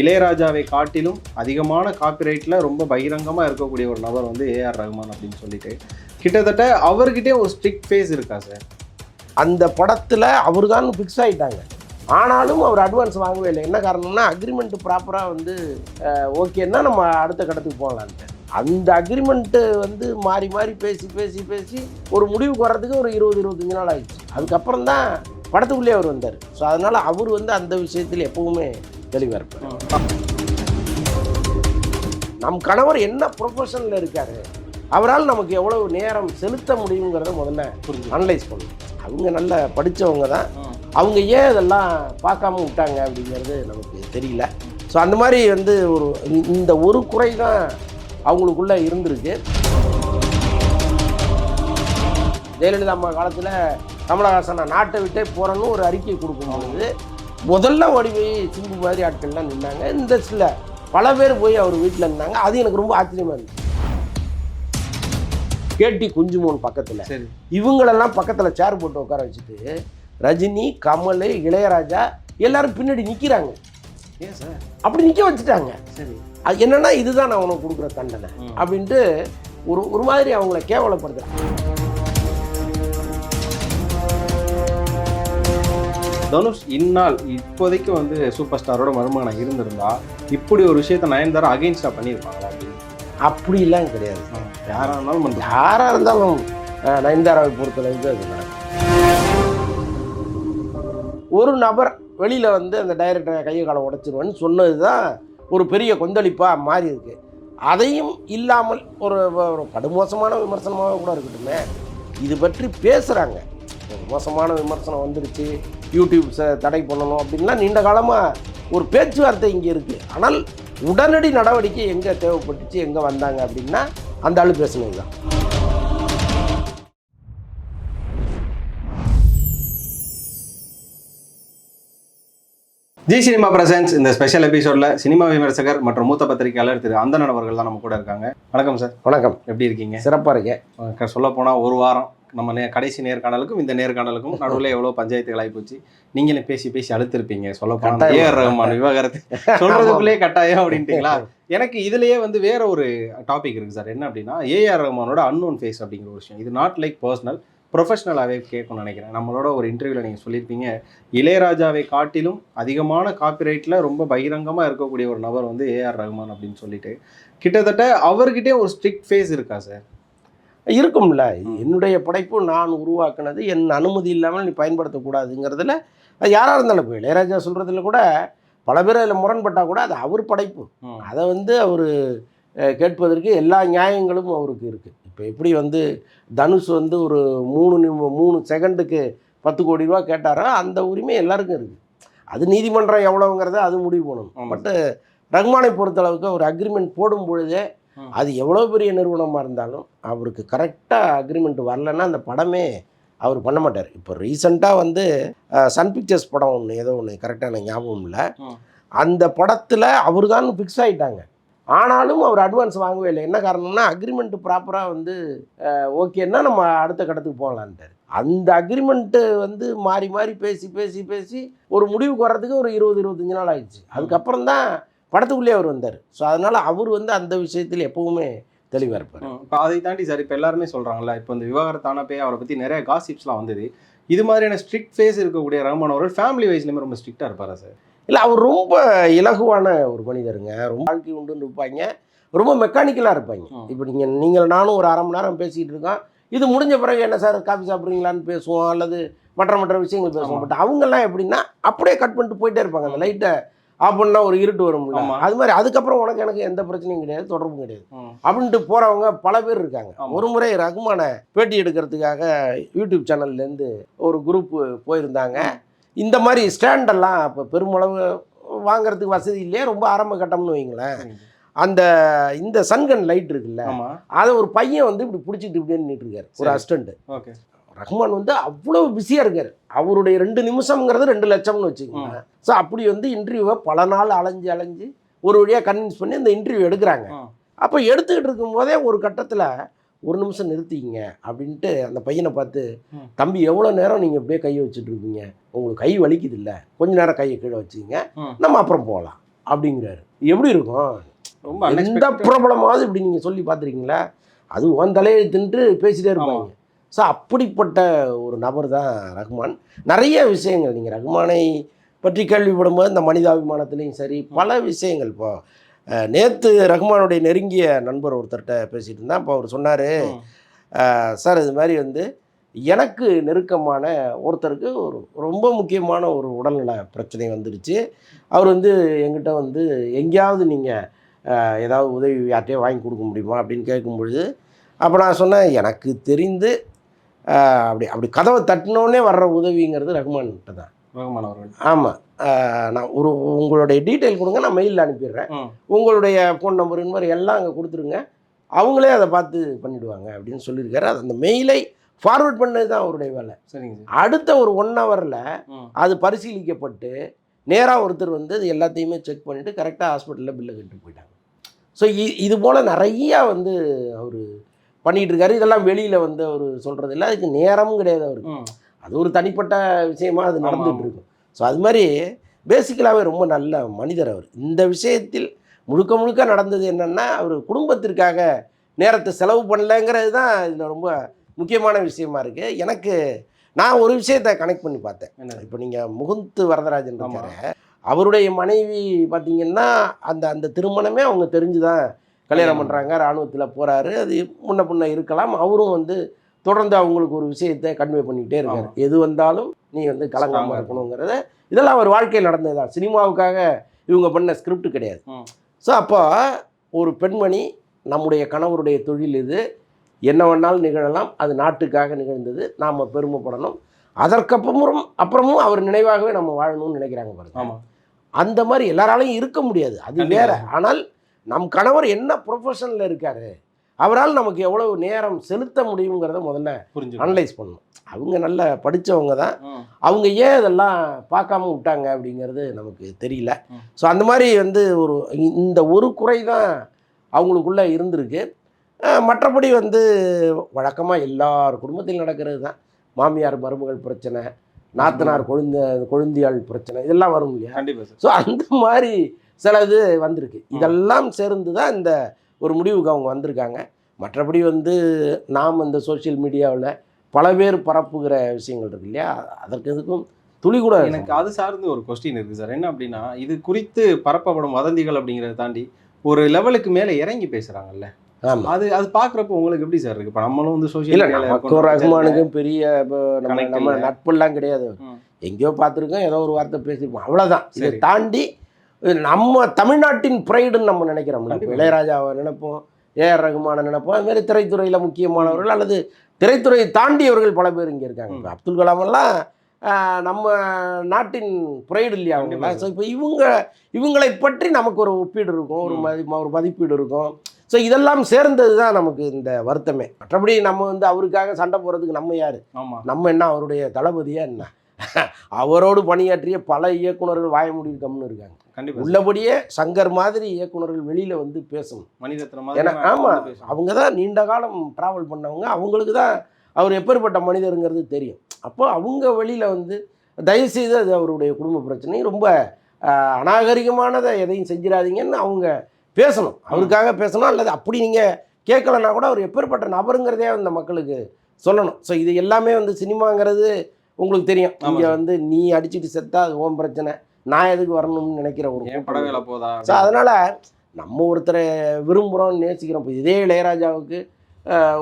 இளையராஜாவை காட்டிலும் அதிகமான காப்பிரைட்டில் ரொம்ப பகிரங்கமாக இருக்கக்கூடிய ஒரு நபர் வந்து ஏஆர் ரஹ்மான் அப்படின்னு சொல்லிட்டு கிட்டத்தட்ட அவர்கிட்டே ஒரு ஸ்ட்ரிக்ட் ஃபேஸ் இருக்கா சார் அந்த படத்தில் அவர் தான் ஃபிக்ஸ் ஆகிட்டாங்க ஆனாலும் அவர் அட்வான்ஸ் வாங்கவே இல்லை. என்ன காரணம்னா அக்ரிமெண்ட் ப்ராப்பராக வந்து ஓகேன்னா நம்ம அடுத்த கட்டத்துக்கு போகலான்ட்டு அந்த அக்ரிமெண்ட்டு வந்து மாறி மாறி பேசி பேசி பேசி ஒரு முடிவுக்கு வர்றதுக்கு ஒரு இருபது இருபத்தஞ்சு நாள் ஆயிடுச்சு. அதுக்கப்புறம் தான் படத்துக்குள்ளேயே அவர் வந்தார். ஸோ அதனால் அவர் வந்து அந்த விஷயத்தில் எப்போவுமே தெளிவாக இருப்பார் நம் கணவர் என்ன ப்ரொஃபஷனில் இருக்காரு அவரால் நமக்கு எவ்வளவு நேரம் செலுத்த முடியுங்கிறத முதல்ல அனலைஸ் பண்ணணும். அவங்க நல்ல படித்தவங்க தான். அவங்க ஏன் இதெல்லாம் பார்க்காம விட்டாங்க அப்படிங்கிறது நமக்கு தெரியல. ஸோ அந்த மாதிரி வந்து ஒரு இந்த- இந்த ஒரு குறை தான் அவங்களுக்குள்ள இருந்திருக்கு. ஜெயலலிதா அம்மா காலத்தில் கமலஹாசன் நான் நாட்டை விட்டே போகிறேன்னு ஒரு அறிக்கை கொடுக்கும்பொழுது முதல்ல ஓடி போய் சிம்பு மாதிரி ஆட்கள்லாம் நின்னாங்க. இந்த சில பல பேர் போய் அவர் வீட்டில் இருந்தாங்க. அது எனக்கு ரொம்ப ஆச்சரியமாக இருந்துச்சு. கேட்டி குஞ்சுமோன் பக்கத்தில். இவங்களெல்லாம் பக்கத்தில் சேர் போட்டு உட்கார வச்சுட்டு ரஜினி கமல் இளையராஜா எல்லாரும் பின்னாடி நிற்கிறாங்க ஏன் சார்? அப்படி நிற்க வச்சுட்டாங்க. சரி. அது என்னன்னா இதுதான் நான் உனக்கு கொடுக்குற தண்டனை. அப்படின்ட்டு ஒரு ஒரு மாதிரி அவங்கள கேவலப்படுத்துறாங்க. தனுஷ் இந்நாள் இப்போதைக்கு வந்து சூப்பர் ஸ்டாரோட மருமகனாக இருந்திருந்தா இப்படி ஒரு விஷயத்த நயன்தாரா அகைன்ஸ்டாக பண்ணியிருப்பாங்களா அப்படிலாம் கிடையாது. யாராக இருந்தாலும் யாராக இருந்தாலும் நயன்தாராவை பொறுத்தளவுக்கு அது நடக்கும் ஒரு நபர் வெளியில் வந்து அந்த டைரக்டரை கையை காலை உடைச்சிருவேன்னு சொன்னது தான் ஒரு பெரிய கொந்தளிப்பாக மாறி இருக்கு. அதையும் இல்லாமல் ஒரு ஒரு படுமோசமான விமர்சனமாக கூட இருக்கட்டுமே இது பற்றி பேசுகிறாங்க மோசமான விமர்சனம் வந்துடுச்சு யூடியூப் ச- தடை பண்ணணும் அப்படின்லாம் நீண்ட காலமாக ஒரு பேச்சுவார்த்தை இங்கே இருக்குது ஆனால் உடனடி நடவடிக்கை எங்கே தேவைப்பட்டுச்சு எங்கே வந்தாங்க அப்படின்னா அந்த ஆளு பேசுனது தான் ஜி சினிமா பிரசன்ஸ் இந்த ஸ்பெஷல் எபிசோட்ல சினிமா விமர்சகர் மற்றும் மூத்த பத்திரிகையாளர் திரு அந்தணன் அவர்கள் தான் நம்ம கூட இருக்காங்க. வணக்கம் சார் வணக்கம். எப்படி இருக்கீங்க? சிறப்பாக இருக்கேன். சொல்ல போனா ஒரு வாரம் நம்ம நே கடைசி நேர்காணலுக்கும் இந்த நேர்காணலுக்கும் நடுவில் எவ்வளோ பஞ்சாயத்துகள் ஆகிப்போச்சு. நீங்களும் பேசி பேசி அழுத்திருப்பீங்க. சொல்ல போனா கட்டாயமா. ஏஆர் ரஹ்மான் விவாகரத்து சொல்றதுக்குள்ளேயே கட்டாயம் அப்படின்ட்டீங்களா? எனக்கு இதுலயே வந்து வேற ஒரு டாபிக் இருக்கு சார். என்ன அப்படின்னா ஏஆர் ரஹ்மானோட அன்னோன் ஃபேஸ் அப்படிங்கிற ஒரு விஷயம். இது நாட் லைக் பர்சனல் ப்ரொஃபஷனலாகவே கேட்கணும்னு நினைக்கிறேன். நம்மளோட ஒரு இன்டர்வியூவில் நீங்கள் சொல்லியிருப்பீங்க இளையராஜாவை காட்டிலும் அதிகமான காப்பிரைட்டில் ரொம்ப பகிரங்கமாக இருக்கக்கூடிய ஒரு நபர் வந்து ஏஆர் ரஹ்மான் அப்படின்னு சொல்லிட்டு. கிட்டத்தட்ட அவர்கிட்டே ஒரு ஸ்ட்ரிக்ட் ஃபேஸ் இருக்கா சார்? இருக்கும்ல என்னுடைய படைப்பு நான் உருவாக்குனது என் அனுமதி இல்லாமல் நீ பயன்படுத்தக்கூடாதுங்கிறதுல அது யாராக இருந்தாலும் இப்போ இளையராஜா சொல்கிறதுல கூட பல பேர் அதில் முரண்பட்டால் கூட அது அவர் படைப்பு. அதை வந்து அவர் கேட்பதற்கு எல்லா நியாயங்களும் அவருக்கு இருக்குது இப்போ எப்படி வந்து தனுஷ் வந்து ஒரு மூணு நிமி மூணு செகண்டுக்கு பத்து கோடி ரூபா கேட்டாரோ அந்த உரிமை எல்லாருக்கும் இருக்குது அது நீதிமன்றம் எவ்வளோங்கிறத அது முடிவு பண்ணணும். பட்டு ரஹ்மானை பொறுத்தளவுக்கு ஒரு அக்ரிமெண்ட் போடும் பொழுதே. அது எவ்வளோ பெரிய நிறுவனமாக இருந்தாலும் அவருக்கு கரெக்டாக அக்ரிமெண்ட் வரலன்னா அந்த படமே அவர் பண்ண மாட்டார். இப்போ ரீசண்டாக வந்து சன் பிக்சர்ஸ் படம் ஒன்று ஏதோ ஒன்று கரெக்டாக எனக்கு ஞாபகம் இல்லை. அந்த படத்தில் அவர் தான் ஃபிக்ஸ் ஆகிட்டாங்க ஆனாலும் அவர் அட்வான்ஸ் வாங்கவே இல்லை. என்ன காரணம்னா அக்ரிமெண்ட் ப்ராப்பராக வந்து ஓகேன்னா நம்ம அடுத்த கட்டத்துக்கு போகலான்ட்டார் அந்த அக்ரிமெண்ட்டு வந்து மாறி மாறி பேசி பேசி பேசி ஒரு முடிவுக்கு வர்றதுக்கு ஒரு இருபது இருபத்தஞ்சு நாள் ஆயிடுச்சு. அதுக்கப்புறம் தான் படத்துக்குள்ளேயே அவர் வந்தார். ஸோ அதனால் அவர் வந்து அந்த விஷயத்தில் எப்பவுமே தெளிவாக இருப்பார். இப்போ அதை தாண்டி சார் இப்போ எல்லாருமே சொல்கிறாங்கல்ல இப்போ இந்த விவாகரத்தானப்பே அவரை பற்றி நிறைய காசிப்ஸ்லாம் வந்தது. இது மாதிரியான ஸ்ட்ரிக்ட் ஃபேஸ் இருக்கக்கூடிய ரஹ்மான் அவர்கள் ஃபேமிலி வைஸ்லேயுமே ரொம்ப ஸ்ட்ரிக்டாக இருப்பாரா சார்? இல்லை அவர் ரொம்ப இலகுவான ஒரு மனிதருங்க. ரொம்ப வாழ்க்கை உண்டுன்னு இருப்பாங்க. ரொம்ப மெக்கானிக்கலாக இருப்பாங்க. இப்போ நீங்கள் நீங்கள் நானும் ஒரு அரை மணி நேரம் பேசிக்கிட்டு இருக்கோம். இது முடிஞ்ச பிறகு என்ன சார் காஃபி சாப்பிட்றீங்களான்னு பேசுவோம் அல்லது மற்ற மற்ற விஷயங்கள் பேசுவோம். பட் அவங்கெல்லாம் எப்படின்னா அப்படியே கட் பண்ணிட்டு போயிட்டே இருப்பாங்க. அந்த லைட்டை பண்ணா ஒரு இருட்டு வரும்ல ஆமா. அது மாதிரி அதுக்கப்புறம் உனக்கு எனக்கு எந்த பிரச்சனையும் கிடையாது தொடர்பும் கிடையாது. அப்படின்ட்டு போகிறவங்க பல பேர் இருக்காங்க. ஒரு முறை ரகுமான பேட்டி எடுக்கிறதுக்காக யூடியூப் சேனல்லேருந்து ஒரு குரூப் போயிருந்தாங்க. இந்த மாதிரி ஸ்டாண்டெல்லாம் இப்போ பெருமளவு வாங்குறதுக்கு வசதி இல்லையே ரொம்ப ஆரம்ப கட்டம்னு வைங்களேன். அந்த இந்த சன்கன் லைட் இருக்குல்ல அதை ஒரு பையன் வந்து இப்படி பிடிச்சிட்டு இப்படியே நின்றுட்டு இருக்காரு. ஒரு. அசிஸ்டண்ட் ரஹ்மான் வந்து அவ்வளோ பிஸியாக இருக்காரு. அவருடைய ரெண்டு நிமிஷம்ங்கிறது ரெண்டு லட்சம்னு வச்சுக்கோங்க. ஸோ அப்படி வந்து இன்டர்வியூவை பல நாள் அலைஞ்சு அலைஞ்சு ஒரு வழியாக கன்வின்ஸ் பண்ணி அந்த இன்டர்வியூ எடுக்கிறாங்க. அப்போ எடுத்துக்கிட்டு இருக்கும்போதே ஒரு கட்டத்தில் ஒரு நிமிஷம் நிறுத்திங்க அப்படின்ட்டு அந்த பையனை பார்த்து. தம்பி எவ்வளோ நேரம் நீங்கள் இப்படியே கையை வச்சுட்டு இருப்பீங்க உங்களுக்கு கை வலிக்குது இல்லை கொஞ்ச நேரம் கையை கீழே வச்சுங்க. நம்ம அப்புறம் போகலாம் அப்படிங்கிறாரு. எப்படி இருக்கும்? ரொம்ப எந்த. பிரபலமாவது இப்படி நீங்கள் சொல்லி பார்த்துருக்கீங்களா? அது உன் தலையை தின்ட்டு பேசிட்டே இருப்பாங்க. ஸோ அப்படிப்பட்ட ஒரு நபர் தான் ரஹ்மான். நிறைய விஷயங்கள் நீங்கள் ரஹ்மானை பற்றி கேள்விப்படும்போது இந்த மனிதாபிமானத்துலேயும் சரி பல விஷயங்கள். இப்போ நேற்று ரஹ்மானுடைய நெருங்கிய நண்பர் ஒருத்தர்கிட்ட பேசிகிட்டு இருந்தா இப்போ அவர் சொன்னார். சார் இது மாதிரி வந்து எனக்கு நெருக்கமான ஒருத்தருக்கு ஒரு ரொம்ப முக்கியமான ஒரு உடல்நல பிரச்சனை வந்துடுச்சு. அவர் வந்து எங்கிட்ட வந்து எங்கேயாவது நீங்கள் ஏதாவது உதவி யார்ட்டையோ வாங்கி கொடுக்க முடியுமா? அப்படின்னு கேட்கும் பொழுது அப்போ நான் சொன்னேன் எனக்கு தெரிந்து அப்படி அப்படி கதவை தட்டினோடனே வர்ற உதவிங்கிறது ரஹ்மான்கிட்ட தான். ரகுமான் அவர்கள். ஆமாம் நான் ஒரு உங்களுடைய டீட்டெயில் கொடுங்க நான் மெயிலில் அனுப்பிடுறேன். உங்களுடைய ஃபோன் நம்பர் இந்த மாதிரி எல்லாம் அங்கே கொடுத்துருங்க. அவங்களே அதை பார்த்து பண்ணிவிடுவாங்க அப்படின்னு சொல்லியிருக்காரு. அது அந்த மெயிலை ஃபார்வர்ட் பண்ணது தான் அவருடைய வேலை. சரிங்க சார். அடுத்த ஒரு ஒன் ஹவரில். அது பரிசீலிக்கப்பட்டு நேராக ஒருத்தர் வந்து அது எல்லாத்தையுமே செக் பண்ணிவிட்டு கரெக்டாக ஹாஸ்பிட்டலில் பில்லை கட்டு போயிட்டாங்க. ஸோ இது போல் நிறையா வந்து அவர் பண்ணிகிட்டு இருக்காரு இதெல்லாம் வெளியில் வந்து அவர் சொல்கிறது இல்லை அதுக்கு நேரமும் கிடையாது அவருக்கு. அது ஒரு தனிப்பட்ட விஷயமா அது ஆமா. இருக்கும் ஸோ அது மாதிரி பேசிக்கலாகவே ரொம்ப நல்ல மனிதர் அவர். இந்த விஷயத்தில் முழுக்க முழுக்க நடந்தது என்னென்னா அவர் குடும்பத்திற்காக நேரத்தை செலவு பண்ணலங்கிறது தான் இதில் ரொம்ப முக்கியமான விஷயமா இருக்குது எனக்கு நான் ஒரு விஷயத்தை கனெக்ட் பண்ணி பார்த்தேன். இப்போ நீங்கள் முகுந்த் வரதராஜன். இருக்காரு. அவருடைய மனைவி பார்த்தீங்கன்னா அந்த அந்த திருமணமே அவங்க தெரிஞ்சு தான் கல்யாணம். பண்ணுறாங்க இராணுவத்தில் போகிறாரு அது முன்ன பின்ன இருக்கலாம். அவரும் வந்து தொடர்ந்து அவங்களுக்கு ஒரு விஷயத்தை கன்வே பண்ணிக்கிட்டே இருக்காரு. எது வந்தாலும் நீ வந்து கலங்காமல் இருக்கணுங்கிறத இதெல்லாம் அவர் வாழ்க்கையில் நடந்தது தான் சினிமாவுக்காக இவங்க பண்ண ஸ்கிரிப்ட் கிடையாது. ஸோ அப்போ ஒரு பெண்மணி நம்முடைய கணவருடைய தொழில் இது. என்ன வேணாலும் நிகழலாம். அது நாட்டுக்காக நிகழ்ந்தது. நாம் பெருமைப்படணும். அதற்கப்புறமும் அப்புறமும் அவர் நினைவாகவே நம்ம வாழணும்னு நினைக்கிறாங்க பாருங்க. அந்த மாதிரி எல்லாராலையும் இருக்க முடியாது. அது. வேற. ஆனால் நம் கணவர் என்ன ப்ரொஃபஷனில் இருக்காரு? அவரால் நமக்கு எவ்வளவு நேரம் செலுத்த முடியுங்கிறத முதல்ல புரிஞ்சு அனலைஸ் பண்ணணும். அவங்க நல்ல படித்தவங்க தான். அவங்க ஏன் இதெல்லாம் பார்க்காம விட்டாங்க அப்படிங்கிறது நமக்கு தெரியல. ஸோ அந்த மாதிரி வந்து ஒரு இந்த ஒரு குறை தான் அவங்களுக்குள்ளே இருந்திருக்கு. மற்றபடி வந்து வழக்கமாக எல்லார் குடும்பத்திலும் நடக்கிறது தான். மாமியார் மருமகள் பிரச்சனை நாத்தனார் கொழுந்த கொழுந்தியாள் பிரச்சனை இதெல்லாம் வரும் இல்லையா? ஸோ அந்த மாதிரி சில இது வந்திருக்கு. இதெல்லாம் சேர்ந்து தான் இந்த ஒரு முடிவுக்கு அவங்க வந்திருக்காங்க. மற்றபடி வந்து நாம் இந்த சோஷியல் மீடியாவில் பல பேர் பரப்புகிற விஷயங்கள் இருக்கு இல்லையா? அதற்கு இதுக்கும் துளி கூட எனக்கு அது சார்ந்து ஒரு கொஸ்டின் இருக்கு சார். என்ன அப்படின்னா இது குறித்து பரப்பப்படும் வதந்திகள் அப்படிங்கறத தாண்டி ஒரு லெவலுக்கு மேல இறங்கி பேசுறாங்கல்ல. ஆமாம் அது அது பாக்குறப்ப உங்களுக்கு எப்படி சார் இருக்கு? இப்ப நம்மளும் வந்து சோசியல் ரஹ்மானுக்கும் பெரிய நம்ம நம்ம. நட்பெல்லாம் கிடையாது. எங்கேயோ பார்த்துருக்கோம் ஏதோ ஒரு வார்த்தை பேசியிருப்போம். அவ்வளோதான் இதை சரி. தாண்டி நம்ம தமிழ்நாட்டின் ப்ரைடுன்னு நம்ம நினைக்கிறோம்ல. இளையராஜாவை நினைப்போம் ஏஆர் ரகுமானை நினைப்போம் அது மாதிரி திரைத்துறையில் முக்கியமானவர்கள் அல்லது திரைத்துறையை தாண்டியவர்கள் பல பேர் இங்கே இருக்காங்க. இப்போ அப்துல் கலாம் எல்லாம் ஆஹ், நம்ம நாட்டின் ப்ரைடு இல்லையா அவங்க கண்டிப்பா. ஸோ இப்போ இவங்க இவங்களை பற்றி நமக்கு ஒரு ஒப்பீடு இருக்கும் ஒரு. மதி ஒரு மதிப்பீடு இருக்கும் ஸோ இதெல்லாம் சேர்ந்தது தான் நமக்கு இந்த வருத்தமே மற்றபடி நம்ம வந்து அவருக்காக சண்டை போடுறதுக்கு நம்ம யார் நம்ம என்ன அவருடைய தளபதியா என்ன அவரோடு பணியாற்றிய பல இயக்குனர்கள் வாய முடிவு கம்னு இருக்காங்க. கண்டிப்பா சார். உள்ளபடியே சங்கர் மாதிரி இயக்குனர்கள் வெளியில வந்து பேசணும். மணிரத்னம் ஏன்னா மாதிரி ஆமா வந்து பேசுவோம். அவங்க தான் நீண்ட காலம் டிராவல் பண்ணவங்க. அவங்களுக்கு தான் அவர் எப்பேற்பட்ட மனிதருங்கிறது தெரியும். அப்போ அவங்க வெளியில வந்து தயவுசெய்து அது அவருடைய குடும்ப பிரச்சனை. ரொம்ப அநாகரிகமானதை எதையும் செஞ்சிடாதீங்கன்னு அவங்க பேசணும். அவருக்காக பேசணும். அல்லது அப்படி நீங்கள் கேட்கலன்னா கூட அவர் எப்பேற்பட்ட நபருங்கிறதே அந்த மக்களுக்கு சொல்லணும். ஸோ இது எல்லாமே வந்து சினிமாங்கிறது உங்களுக்கு தெரியும். இங்கே. வந்து நீ அடிச்சிட்டு செத்தா அது ஓன் பிரச்சனை. நான் எதுக்கு வரணும்னு நினைக்கிற ஒரு படவேல போதா? ஸோ அதனால் நம்ம ஒருத்தரை விரும்புகிறோம் நேசிக்கிறோம். இப்போ இதே இளையராஜாவுக்கு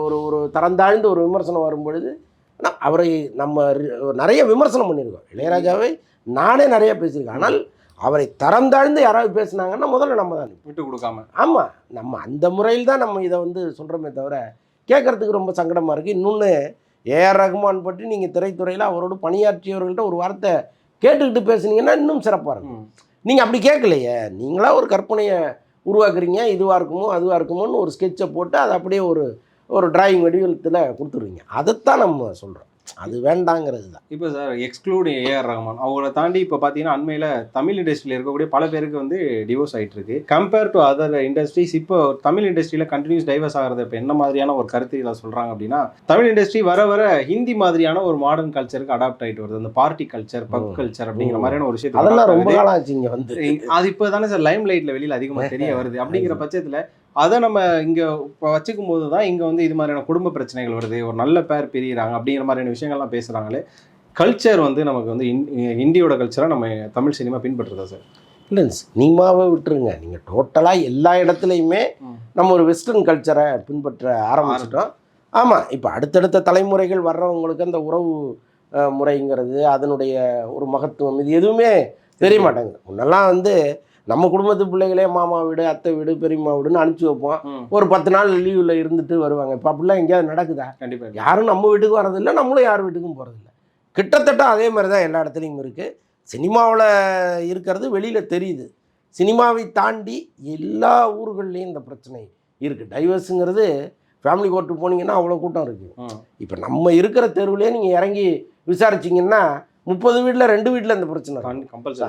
ஒரு ஒரு தரந்தாழ்ந்து ஒரு விமர்சனம் வரும்பொழுது அவரை நம்ம நிறைய விமர்சனம் பண்ணியிருக்கோம். இளையராஜாவை நானே நிறைய பேசியிருக்கேன். ஆனால் அவரை தரம் தாழ்ந்து யாராவது பேசுனாங்கன்னா முதல்ல நம்ம தான் விட்டு கொடுக்காம. ஆமாம் நம்ம அந்த முறையில் தான் நம்ம இதை வந்து சொல்கிறோமே தவிர கேட்குறதுக்கு ரொம்ப சங்கடமாக இருக்குது இன்னொன்று ஏஆர் ரகுமான் பற்றி நீங்கள் திரைத்துறையில் அவரோடு பணியாற்றியவர்கள்ட்ட ஒரு வார்த்தை கேட்டுக்கிட்டு பேசுனீங்கன்னா இன்னும் சிறப்பாக இருக்கும். நீங்கள் அப்படி கேட்கலையே. நீங்களா ஒரு கற்பனையை உருவாக்குறீங்க. இதுவாக இருக்குமோ அதுவாக இருக்குமோன்னு ஒரு ஸ்கெட்சை போட்டு அதை அப்படியே ஒரு ஒரு டிராயிங் வடிவத்தில் கொடுத்துருவீங்க அதைத்தான் நம்ம சொல்கிறோம் அது வேண்டாங்கிறது தான் இப்போ சார் எக்ஸ்க்ளூட் ஏஆர் ரஹ்மான். அவங்கள தாண்டி இப்போ பார்த்தீங்கன்னா அண்மையில் தமிழ் இண்டஸ்ட்ரியில் இருக்கக்கூடிய பல பேருக்கு வந்து டிவோர்ஸ் ஆயிட்டு இருக்கு கம்பேர் டு அதர் இண்டஸ்ட்ரீஸ் இப்போ தமிழ் இண்டஸ்ட்ரியில் கண்டினியூஸ் டைவர்ஸ் ஆகிறது இப்போ என்ன மாதிரியான ஒரு கருத்து இதில் சொல்கிறாங்க அப்படின்னா தமிழ் இண்டஸ்ட்ரி வர வர ஹிந்தி மாதிரியான ஒரு மாடர்ன் கல்ச்சருக்கு அடாப்ட் ஆயிட்டு வருது. அந்த பார்ட்டி கல்ச்சர் பப் ம். கல்ச்சர் அப்படிங்கிற. மாதிரியான ஒரு விஷயத்தை அதெல்லாம் ரொம்ப ஆச்சு இங்கே வந்து. அது இப்போ தானே சார் லைம் லைட்ல வெளியில அதிகமாக தெரிய வருது. அப்படிங்கிற பட்சத்தில் அதை நம்ம இங்க இப்போ வச்சுக்கும் போது தான் இங்க வந்து இது மாதிரியான குடும்ப பிரச்சனைகள் வருது. ஒரு நல்ல பேர் பிரியிறாங்க அப்படிங்கிற மாதிரியான விஷயங்கள்லாம் பேசுறாங்களே. கல்ச்சர் வந்து நமக்கு வந்து இந்- இந்தியோட கல்ச்சரை நம்ம தமிழ் சினிமா பின்பற்றுதா சார் இல்லை சினிமாவை விட்டுருங்க. நீங்கள் டோட்டலாக எல்லா இடத்துலையுமே. நம்ம ஒரு வெஸ்டர்ன் கல்ச்சரை பின்பற்ற ஆரம்பிச்சிட்டோம். ஆமாம் இப்போ அடுத்தடுத்த தலைமுறைகள் வர்றவங்களுக்கு அந்த உறவு முறைங்கிறது அதனுடைய ஒரு மகத்துவம் இது எதுவுமே தெரிய மாட்டேங்குது. முன்னெல்லாம் வந்து நம்ம குடும்பத்து பிள்ளைகளே மாமா வீடு அத்தை வீடு பெரியம்மா வீடுன்னு அனுப்பிச்சி வைப்போம். ஒரு பத்து நாள் லீவில் இருந்துட்டு வருவாங்க. இப்போ அப்படிலாம் எங்கேயாவது நடக்குதா? கண்டிப்பா இல்ல. யாரும் நம்ம வீட்டுக்கு வரதில்லை நம்மளும் யார் வீட்டுக்கும் போகிறதில்ல கிட்டத்தட்ட அதே மாதிரி தான் எல்லா இடத்துலையும் இருக்குது சினிமாவில் இருக்கிறது வெளியில் தெரியுது. சினிமாவை தாண்டி எல்லா ஊர்கள்லேயும் இந்த பிரச்சனை இருக்குது டைவர்ஸுங்கிறது ஃபேமிலி கோர்ட்டு போனீங்கன்னா அவ்வளோ கூட்டம் இருக்குது இப்போ நம்ம இருக்கிற தெருவுலேயே நீங்கள் இறங்கி விசாரிச்சிங்கன்னா முப்பது வீட்டில் ரெண்டு வீட்டில் இந்த பிரச்சனை.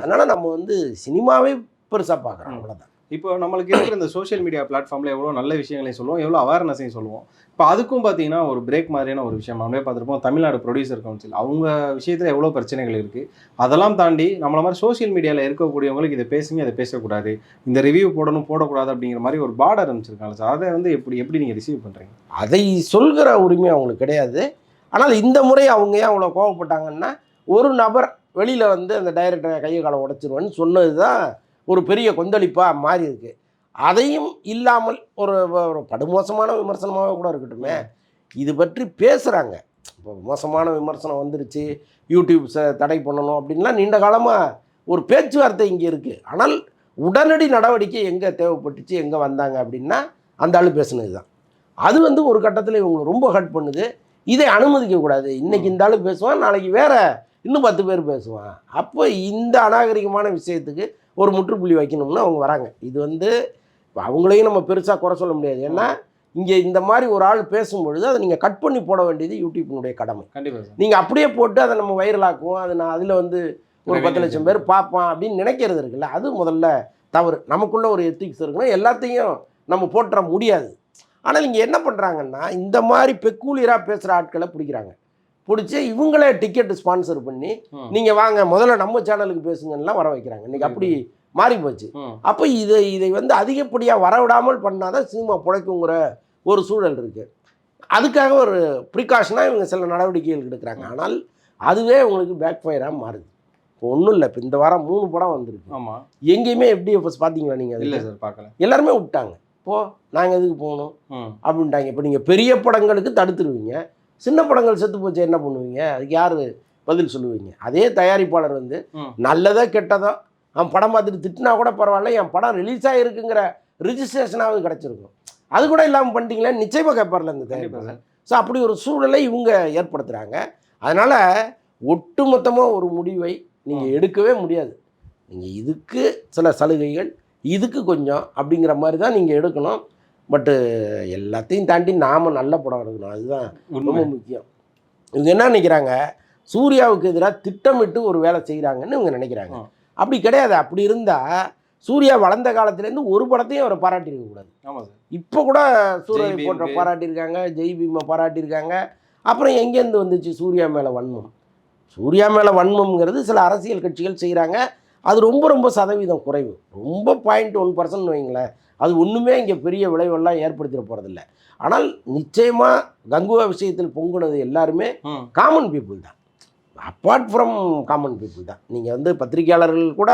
அதனால் நம்ம வந்து சினிமாவே பெருசாக பார்க்குறோம். அவ்வளோதான் இப்போ நம்மளுக்கு இருக்கிற இந்த சோஷியல் மீடியா பிளாட்ஃபார்ம்ல எவ்வளோ நல்ல விஷயங்களையும் சொல்லுவோம் எவ்வளோ அவேர்னஸையும் சொல்லுவோம். இப்போ அதுக்கும் பார்த்தீங்கன்னா ஒரு பிரேக் மாதிரியான ஒரு விஷயம் நம்மளே பார்த்துருப்போம். தமிழ்நாடு ப்ரொடியூசர் கவுன்சில் அவங்க விஷயத்தில் எவ்வளோ பிரச்சனைகள் இருக்குது அதெல்லாம் தாண்டி நம்மள மாதிரி சோஷியல் மீடியாவில் இருக்கக்கூடியவங்களுக்கு இதை பேசுங்க இதை பேசக்கூடாது. இந்த ரிவ்யூ போடணும் போடக்கூடாது அப்படிங்கிற மாதிரி ஒரு பார்டர் அமைச்சிருக்காங்க சார். அதை வந்து எப்படி எப்படி நீங்கள் ரிசீவ் பண்ணுறீங்க அதை சொல்கிற உரிமை அவங்களுக்கு கிடையாது. ஆனால் இந்த முறை அவங்க ஏன் அவ்வளோ கோவப்பட்டாங்கன்னா ஒரு நபர் வெளியில் வந்து அந்த டைரக்டரை கையை காலை உடச்சிருவேன்னு சொன்னது தான் ஒரு பெரிய கொந்தளிப்பாக மாறி இருக்கு. அதையும் இல்லாமல் ஒரு ஒரு படுமோசமான விமர்சனமாக கூட இருக்கட்டுமே இது பற்றி பேசுகிறாங்க இப்போ மோசமான விமர்சனம் வந்துருச்சு யூடியூப்ஸை தடை பண்ணணும் அப்படின்லாம் நீண்ட காலமாக ஒரு பேச்சுவார்த்தை இங்கே இருக்குது ஆனால் உடனடி நடவடிக்கை எங்கே தேவைப்பட்டுச்சு எங்கே வந்தாங்க அப்படின்னா அந்த ஆள் பேசுனது தான் அது வந்து ஒரு கட்டத்தில் இவங்களை ரொம்ப ஹர்ட் பண்ணுது. இதை அனுமதிக்கக்கூடாது இன்றைக்கி இந்த ஆள் பேசுவான் நாளைக்கு வேறு இன்னும் பத்து பேர் பேசுவான். அப்போ இந்த அநாகரிகமான விஷயத்துக்கு ஒரு முற்றுப்புள்ளி வைக்கணும்னு அவங்க வராங்க. இது வந்து அவங்களையும் நம்ம பெருசாக குறை சொல்ல முடியாது. ஏன்னா இங்கே இந்த மாதிரி ஒரு ஆள் பேசும்பொழுது அதை நீங்கள் கட் பண்ணி போட வேண்டியது யூடியூப்பினுடைய கடமை. கண்டிப்பாக நீங்கள் அப்படியே போட்டு அதை நம்ம வைரலாக்குவோம் அது நான் அதில் வந்து ஒரு பத்து லட்சம் பேர் பார்ப்பான் அப்படின்னு நினைக்கிறது இருக்குல்ல. அது முதல்ல தவறு. நமக்குள்ள ஒரு எத்திக்ஸ் இருக்கணும் எல்லாத்தையும் நம்ம போட்டுற முடியாது. ஆனால் இங்கே என்ன பண்ணுறாங்கன்னா இந்த மாதிரி பெக்கூலியராக பேசுகிற ஆட்களை பிடிக்கிறாங்க. பிடிச்சி இவங்களே டிக்கெட் ஸ்பான்சர் பண்ணி. நீங்கள் வாங்க முதல்ல நம்ம சேனலுக்கு பேசுங்கலாம் வர வைக்கிறாங்க. இன்றைக்கி அப்படி மாறி போச்சு. அப்போ இதை இதை வந்து அதிகப்படியாக வரவிடாமல் பண்ணாதான் சினிமா பிழைக்குங்கிற ஒரு சூழல் இருக்குது அதுக்காக ஒரு ப்ரிகாஷனாக இவங்க சில நடவடிக்கைகள் எடுக்கிறாங்க. ஆனால் அதுவே உங்களுக்கு பேக் ஃபயராக மாறுது. இப்போ ஒன்றும் இல்லை. இப்போ இந்த வாரம் மூணு படம் வந்திருக்கு. ஆமாம் எங்கேயுமே எஃப்டிஎஃப்எஸ் பார்த்தீங்களா நீங்கள் இல்லை அதில்? சார் பார்க்கல எல்லாருமே விட்டாங்க. போ நாங்கள் எதுக்கு போகணும்? அப்படின்ட்டாங்க. இப்போ நீங்கள் பெரிய படங்களுக்கு தடுத்துருவீங்க. சின்ன படங்கள் செத்து போச்சு என்ன பண்ணுவீங்க? அதுக்கு யார் பதில் சொல்லுவீங்க? அதே தயாரிப்பாளர் வந்து. நல்லதோ கெட்டதோ அவன் படம் பார்த்துட்டு திட்டினா கூட பரவாயில்ல என் படம் ரிலீஸ் ஆகிருக்குங்கிற ரிஜிஸ்ட்ரேஷனாவது கிடச்சிருக்கும். அது கூட இல்லாமல் பண்ணிட்டீங்களே நிச்சயமாக கேட்பார்ல இந்த தயாரிப்பாளர். ஸோ அப்படி ஒரு சூழலை இவங்க ஏற்படுத்துகிறாங்க அதனால் ஒட்டுமொத்தமாக ஒரு முடிவை நீங்கள் எடுக்கவே முடியாது. நீங்கள் இதுக்கு சில சலுகைகள் இதுக்கு கொஞ்சம் அப்படிங்கிற மாதிரி தான் நீங்கள் எடுக்கணும். பட்டு எல்லாத்தையும் தாண்டி நாம் நல்ல படம் எடுக்கணும். அதுதான் ரொம்ப முக்கியம். இவங்க என்ன நினைக்கிறாங்க? சூர்யாவுக்கு எதிராக திட்டமிட்டு ஒரு வேலை செய்கிறாங்கன்னு இவங்க நினைக்கிறாங்க. அப்படி கிடையாது. அப்படி இருந்தால் சூர்யா வளர்ந்த காலத்துலேருந்து ஒரு படத்தையும் அவரை பாராட்டியிருக்க கூடாது. ஆமாம். இப்போ கூட சூரிய ஜெய் போட்ட பீம்க்கு. பாராட்டியிருக்காங்க ஜெய் பீமை பாராட்டியிருக்காங்க. அப்புறம் எங்கேருந்து வந்துச்சு சூர்யா மேலே வன்மம்? சூர்யா மேலே வன்மம்ங்கிறது சில அரசியல் கட்சிகள் செய்கிறாங்க அது ரொம்ப ரொம்ப சதவீதம் குறைவு. ரொம்ப பாயிண்ட் ஒன் பர்சன்ட் வைங்களேன். அது ஒன்றுமே இங்கே பெரிய விளைவெல்லாம் ஏற்படுத்திட போகிறதில்ல ஆனால் நிச்சயமாக கங்குவா விஷயத்தில் பொங்குனது எல்லாருமே காமன் பீப்புள் தான். அப்பார்ட் ஃப்ரம் காமன் பீப்புள் தான். நீங்கள் வந்து பத்திரிகையாளர்கள் கூட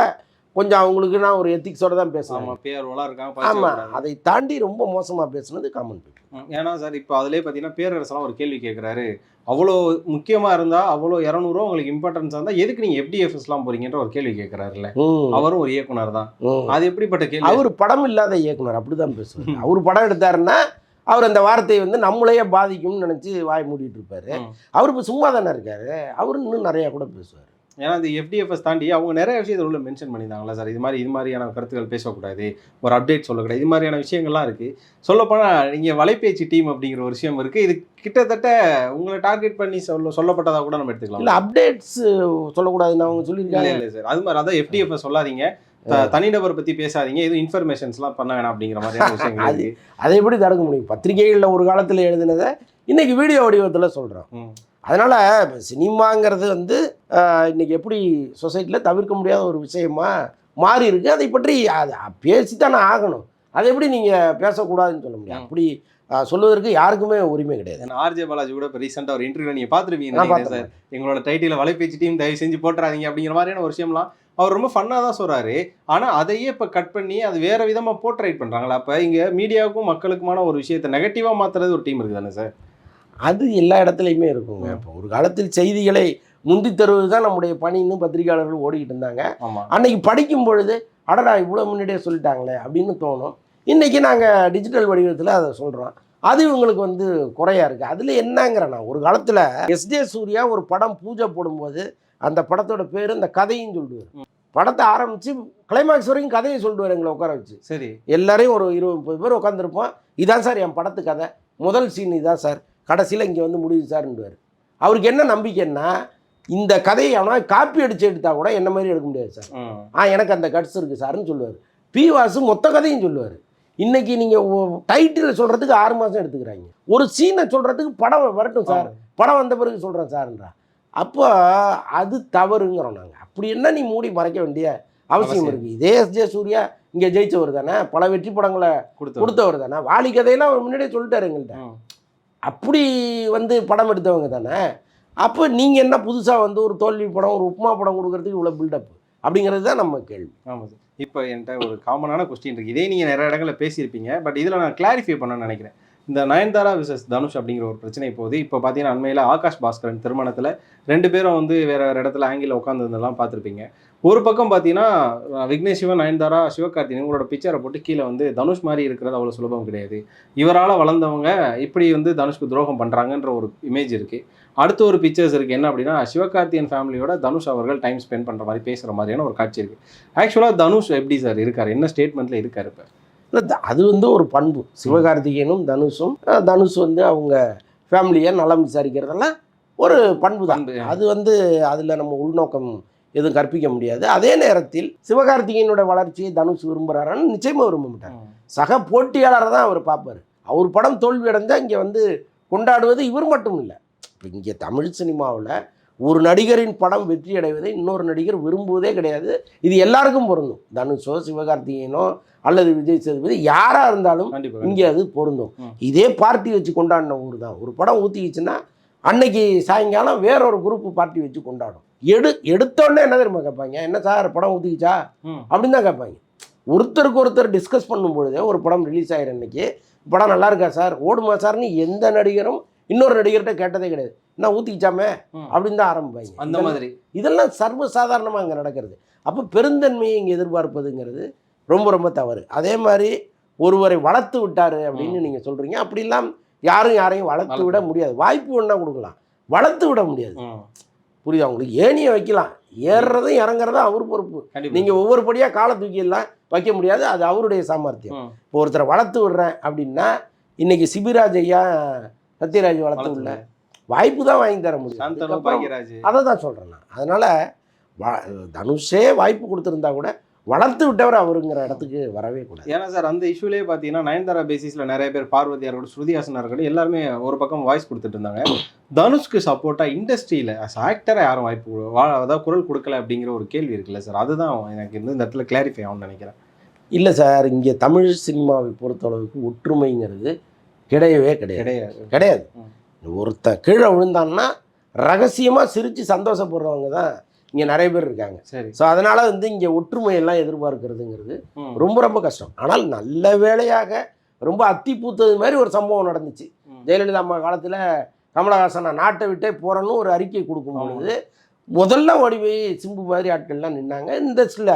கொஞ்சம் அவங்களுக்குன்னா ஒரு எத்திக்ஸோட தான் பேசுவாங்க பேர்வெல்லாம் இருக்காங்க ஆமாம் அதை தாண்டி ரொம்ப மோசமாக பேசுனது காமன் பீப்புள் ஏன்னா சார் இப்போ அதிலே பார்த்தீங்கன்னா பேரரசெல்லாம் ஒரு கேள்வி கேட்குறாரு அவ்வளோ முக்கியமாக இருந்தால் அவ்வளோ இரநூறுவா உங்களுக்கு இம்பார்ட்டன்ஸாக இருந்தால் எதுக்கு நீங்கள் எஃப்டிஎஃப்எஸ்லாம் போறீங்கன்ற ஒரு கேள்வி கேட்குறாருல்ல அவரும் ஒரு இயக்குனர் தான். அது எப்படிப்பட்ட கேள்வி? அவர் படம் இல்லாத இயக்குனர் அப்படிதான் பேசுவார். அவர் படம் எடுத்தாருன்னா அவர் அந்த வார்த்தையை வந்து நம்மளையே பாதிக்கும்னு நினச்சி வாய் மூடிட்டு இருப்பாரு. அவர் இப்போ சும்மா தானே இருக்காரு. அவர் இன்னும் நிறையா கூட பேசுவார். ஏன்னா அந்த எஃப்டிஎஃப்எஸ் தாண்டி அவங்க நிறைய விஷயத்தை உள்ள மென்ஷன் பண்ணியிருந்தாங்களா சார் இது மாதிரி இது மாதிரியான கருத்துக்கள் பேசக்கூடாது. ஒரு அப்டேட் சொல்லக்கூடாது. இது மாதிரியான விஷயங்கள்லாம் இருக்கு. சொல்லப்போனால் நீங்கள் வலைபேச்சு டீம் அப்படிங்கிற ஒரு விஷயம் இருக்கு. இது கிட்டத்தட்ட உங்களை டார்கெட் பண்ணி சொல்ல சொல்லப்பட்டதா கூட நம்ம எடுத்துக்கலாம். இல்லை அப்டேட்ஸ் சொல்லக்கூடாதுன்னு அவங்க சொல்லியிருக்காங்க. இல்ல சார் அது மாதிரி அதான் எஃப்டிஎஃப் சொல்லாதீங்க. தனிநபர் பத்தி பேசாதீங்க. எதுவும் இன்ஃபர்மேஷன்ஸ்லாம் பண்ண வேணாம் அப்படிங்கிற மாதிரியான விஷயங்கள் அது-. அதை எப்படி தடுக்க முடியும்? பத்திரிகைகளில் ஒரு காலத்தில் எழுதினதை இன்னைக்கு வீடியோ வடிவத்தில் சொல்கிறோம். அதனால் சினிமாங்கிறது வந்து ஆஹ், இன்னைக்கு எப்படி சொசைட்டியில் தவிர்க்க முடியாத ஒரு விஷயமா மாறி இருக்கு. அதை பற்றி அது பேசித்தானே ஆகணும். அதை எப்படி நீங்கள் பேசக்கூடாதுன்னு சொல்ல முடியும். அப்படி ஆஹ், சொல்வதற்கு யாருக்குமே உரிமை கிடையாது. ஆர்ஜே பாலாஜி கூட இப்போ ரீசெண்டாக ஒரு இன்டர்வியூ நீங்க பார்த்துருப்பீங்க. நான் நினைக்கிறேன் பார்த்தேன். சார் எங்களோட டைட்டில வலைபேச்சு டீம் தயவு செஞ்சு போட்டுறாதீங்க அப்படிங்கிற மாதிரியான ஒரு விஷயம்லாம் அவர் ரொம்ப ஃபன்னாக தான் சொல்றாரு. ஆனா அதையே இப்போ கட் பண்ணி அது வேற விதமா போர்ட்ரைட் பண்றாங்களா? அப்ப இங்க மீடியாவுக்கும் மக்களுக்குமான ஒரு விஷயத்தை நெகட்டிவா மாத்துறது ஒரு டீம் இருக்குது தானே சார்? அது எல்லா இடத்துலையுமே இருக்குங்க. இப்போ ஒரு காலத்தில் செய்திகளை முந்தி தருவது தான் நம்முடைய பணின்னு பத்திரிகையாளர்கள் ஓடிக்கிட்டு இருந்தாங்க. அன்னைக்கு படிக்கும் பொழுது அடடா இவ்வளோ முன்னாடியே சொல்லிட்டாங்களே அப்படின்னு தோணும். இன்னைக்கு நாங்கள் டிஜிட்டல் வடிவத்தில் அதை சொல்கிறோம் அது இவங்களுக்கு வந்து குறையா இருக்குது அதில் என்னங்கிறேன் ஒரு காலத்தில் எஸ்ஜே சூர்யா ஒரு படம் பூஜை போடும்போது அந்த படத்தோட பேர் இந்த கதையும் சொல்லுவார். படத்தை ஆரம்பித்து கிளைமாக்ஸ் வரைக்கும் கதையை சொல்லிடுவார் எங்களை உட்கார வச்சு. சரி. எல்லாரையும் ஒரு இருபது முப்பது பேர் உட்காந்துருப்போம் இதான் சார் என் படத்து கதை. முதல் சீன் இதான் சார். கடைசியில் இங்கே வந்து முடியுது சார்ன்னுவார் அவருக்கு என்ன நம்பிக்கைன்னா இந்த கதையை அவனா காப்பி அடிச்சு எடுத்தா கூட என்ன மாதிரி எடுக்க முடியாது சார். ஆ எனக்கு அந்த கட்ஸ் இருக்குது சார்னு சொல்லுவார். பி வாசு மொத்த கதையும் சொல்லுவார். இன்னைக்கு நீங்கள் டைட்டில் சொல்கிறதுக்கு ஆறு மாதம் எடுத்துக்கிறாங்க. ஒரு சீனை சொல்கிறதுக்கு படம் வரட்டும் சார். படம் வந்த பிறகு சொல்கிறேன் சார்ன்றா. அப்போ அது தவறுங்கிறோம் நாங்கள் அப்படி என்ன நீ மூடி மறைக்க வேண்டிய அவசியம். இருக்குது இதே எஸ். ஜே. சூர்யா இங்கே ஜெயிச்சவர் தானே. பல வெற்றி படங்களை கொடுத்து கொடுத்தவர் தானே. வாலி கதையெல்லாம் அவர் முன்னாடியே சொல்லிட்டாரு எங்கள்கிட்ட. அப்படி வந்து படம் எடுத்தவங்க தானே? அப்போ நீங்கள் என்ன புதுசாக வந்து ஒரு தோல்வி படம் ஒரு உப்புமா படம் கொடுக்கறதுக்கு இவ்வளோ பில்டப் அப்படிங்கிறது தான் நம்ம கேள்வி. ஆமாம் சார். இப்போ என்கிட்ட ஒரு காமனான கொஸ்டின் இருக்குது இதே நீங்கள் நிறைய இடங்களில் பேசியிருப்பீங்க. பட் இதில் நான் கிளாரிஃபை பண்ணணும்னு நினைக்கிறேன். இந்த நயன்தாரா விசஸ் தனுஷ் அப்படிங்கிற ஒரு பிரச்சனை போகுது இப்போ பார்த்தீங்கன்னா அண்மையில் ஆகாஷ் பாஸ்கரன் திருமணத்தில் ரெண்டு பேரும் வந்து வேற ஒரு இடத்துல ஆங்கில உட்காந்துருந்தெல்லாம் பார்த்துருப்பீங்க. ஒரு பக்கம் பார்த்தீங்கன்னா விக்னேஷ் சிவன் நயன்தாரா சிவகார்த்திகேயன் உங்களோட பிக்சரை போட்டு கீழே வந்து தனுஷ் மாதிரி இருக்கிறது அவ்வளோ சுலபம் கிடையாது. இவரால் வளர்ந்தவங்க இப்படி வந்து தனுஷ்க்கு துரோகம் பண்ணுறாங்கன்ற ஒரு இமேஜ் இருக்குது அடுத்த ஒரு பிக்சர்ஸ் இருக்குது என்ன அப்படின்னா சிவகார்த்தியன் ஃபேமிலியோட தனுஷ் அவர்கள் டைம் ஸ்பெண்ட் பண்ணுற மாதிரி பேசுகிற மாதிரியான ஒரு காட்சி இருக்குது ஆக்சுவலாக தனுஷ் எப்படி சார் இருக்கார்? என்ன ஸ்டேட்மெண்ட்டில் இருக்கார் இப்போ? இல்லை அது வந்து ஒரு பண்பு. சிவகார்த்திகேயனும் தனுஷும் தனுஷ் வந்து அவங்க ஃபேமிலியை நலம் விசாரிக்கிறதெல்லாம் ஒரு பண்பு தான். அது வந்து அதில் நம்ம உள்நோக்கம் எதுவும் கற்பிக்க முடியாது. அதே நேரத்தில் சிவகார்த்திகேயனோட வளர்ச்சியை தனுஷ் விரும்புகிறாரான்னு நிச்சயமாக விரும்ப மாட்டார். சக போட்டியாளரை தான் அவர் பார்ப்பார். அவர் படம் தோல்வி அடைஞ்சால் இங்கே வந்து கொண்டாடுவது இவர் மட்டும் இல்லை. இப்போ இங்கே தமிழ் சினிமாவில் ஒரு நடிகரின் படம் வெற்றி அடைவதை இன்னொரு நடிகர் விரும்புவதே கிடையாது. இது எல்லாருக்கும் பொருந்தும். தனுஷோ சிவகார்த்திகேயனோ அல்லது விஜய் சேதுபதி யாராக இருந்தாலும் இங்கே அது பொருந்தும். இதே பார்ட்டி வச்சு கொண்டாடின ஊர் தான். ஒரு படம் ஊற்றிக்கிச்சுன்னா அன்னைக்கு சாயங்காலம் வேற ஒரு குரூப் பார்ட்டி வச்சு கொண்டாடும். எடு எடுத்தோடனே என்ன தெரியுமா கேட்பாங்க? என்ன சார் படம் ஊற்றிக்கிச்சா அப்படின்னு தான் கேட்பாங்க. ஒருத்தருக்கு ஒருத்தர் டிஸ்கஸ் பண்ணும் பொழுதே ஒரு படம் ரிலீஸ் ஆகிற அன்னைக்கு படம் நல்லா இருக்கா சார்? ஓடுமா சார்னு எந்த நடிகரும் இன்னொரு நடிகர்கிட்ட கேட்டதே கிடையாது. என்ன ஊற்றிக்கிச்சாமே. அப்படின்னு தான் ஆரம்பிப்பாங்க. அந்த மாதிரி. இதெல்லாம் சர்வசாதாரணமாக அங்கே நடக்கிறது. அப்போ பெருந்தன்மையை இங்கே எதிர்பார்ப்பதுங்கிறது ரொம்ப ரொம்ப தவறு. அதே மாதிரி ஒருவரை வளர்த்து விட்டாரு அப்படின்னு நீங்கள் சொல்கிறீங்க அப்படிலாம் யாரும் யாரையும் வளர்த்து விட முடியாது. வாய்ப்பு ஒன்றா கொடுக்கலாம். வளர்த்து விட முடியாது. புரியுதா? உங்களுக்கு ஏணியை வைக்கலாம். ஏறுறதும் இறங்குறதும் அவர் பொறுப்பு. நீங்கள் ஒவ்வொரு படியாக காலை தூக்கியெல்லாம் வைக்க முடியாது. அது அவருடைய சாமர்த்தியம். இப்போ ஒருத்தரை வளர்த்து விடுறேன் அப்படின்னா இன்னைக்கு சிபிராஜ் ஐயா சத்யராஜ் வளர்த்து விடல வாய்ப்பு தான் வாங்கி தர முடியும். அதை தான் சொல்கிறேன் நான். அதனால் வ- தனுஷே வாய்ப்பு கொடுத்துருந்தா கூட வளர்த்து விட்டவர் அவருங்கிற இடத்துக்கு வரவே கூடாது. ஏன்னா சார் அந்த இஷ்யூலேயே பார்த்தீங்கன்னா நயன்தாரா பேசிஸில் நிறைய பேர் பார்வதியா இருக்கட்டும் ஸ்ருதி ஹாசனா இருக்கட்டும் எல்லாருமே ஒரு பக்கம் வாய்ஸ் கொடுத்துட்டு இருந்தாங்க. தனுஷ்க்கு சப்போர்ட்டாக இண்டஸ்ட்ரியில் அஸ் ஆக்டராக யாரும் வாய்ப்பு அதாவது குரல் கொடுக்கல அப்படிங்கிற ஒரு கேள்வி இருக்குல்ல சார் அதுதான் எனக்கு இந்த இந்த இடத்துல கிளாரிஃபை ஆகும்னு நினைக்கிறேன். இல்லை சார் இங்கே தமிழ் சினிமாவை பொறுத்தளவுக்கு ஒற்றுமைங்கிறது கிடையவே கிடையாது. கிடையாது. கிடையாது. ஒருத்தன் கீழே விழுந்தான்னா ரகசியமாக சிரித்து சந்தோஷப்படுறவங்க தான் இங்கே நிறைய பேர் இருக்காங்க. சரி. ஸோ அதனால் வந்து இங்கே ஒற்றுமையெல்லாம் எதிர்பார்க்கறதுங்கிறது. ரொம்ப ரொம்ப கஷ்டம். ஆனால் நல்ல வேளையாக ரொம்ப அத்தி பூத்தது மாதிரி ஒரு சம்பவம் நடந்துச்சு. ஜெயலலிதா அம்மா காலத்தில் கமலஹாசன் நான் நாட்டை விட்டே போகிறேன்னு ஒரு அறிக்கை கொடுக்கும். பொழுது முதல்ல ஓடி போய் சிம்பு மாதிரி ஆட்கள்லாம் நின்னாங்க. இந்த சில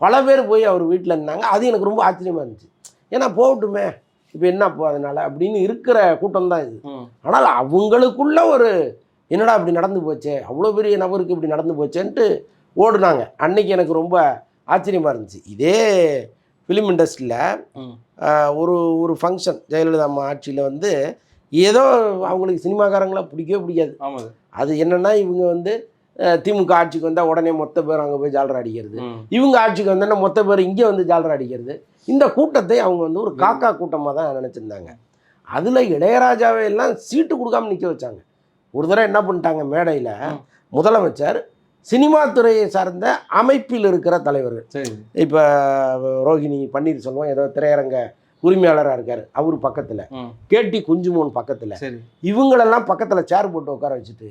பல பேர் போய் அவர் வீட்டில் நின்னாங்க அது எனக்கு ரொம்ப ஆச்சரியமாக இருந்துச்சு. ஏன்னா போகட்டுமே. இப்போ என்ன இப்போ அதனால்? அப்படின்னு இருக்கிற கூட்டம் தான் இது. ஆனால் அவங்களுக்குள்ள ஒரு என்னடா இப்படி நடந்து போச்சே? அவ்வளோ பெரிய நபருக்கு இப்படி நடந்து போச்சேன்ட்டு ஓடுனாங்க. அன்னைக்கு எனக்கு ரொம்ப ஆச்சரியமாக இருந்துச்சு. இதே ஃபிலிம் இண்டஸ்ட்ரியில். ஒரு ஒரு ஃபங்க்ஷன் ஜெயலலிதா அம்மா ஆட்சியில் வந்து ஏதோ அவங்களுக்கு சினிமாக்காரங்கள பிடிக்கவே பிடிக்காது. அது என்னன்னா இவங்க வந்து திமுக ஆட்சிக்கு வந்தால் உடனே மொத்த பேர் அங்கே போய் ஜாலரா அடிக்கிறது. இவங்க ஆட்சிக்கு வந்தோன்னா மொத்த பேர் இங்கே வந்து ஜாலரா அடிக்கிறது. இந்த கூட்டத்தை அவங்க வந்து ஒரு காக்கா கூட்டமாக தான் நினச்சிருந்தாங்க. அதில் இளையராஜாவை எல்லாம் சீட்டு கொடுக்காம நிற்க வச்சாங்க. ஒரு தடவை என்ன பண்ணிட்டாங்க மேடையில். முதலமைச்சர் சினிமா துறையை சார்ந்த அமைப்பில் இருக்கிற தலைவர்கள். இப்போ ரோஹிணி பன்னீர்செல்வம் ஏதோ திரையரங்க உரிமையாளராக இருக்கார் அவர் பக்கத்தில். ம். கேடி குஞ்சுமோன் பக்கத்தில். இவங்களெல்லாம் பக்கத்தில் சேர் போட்டு உட்கார வச்சுட்டு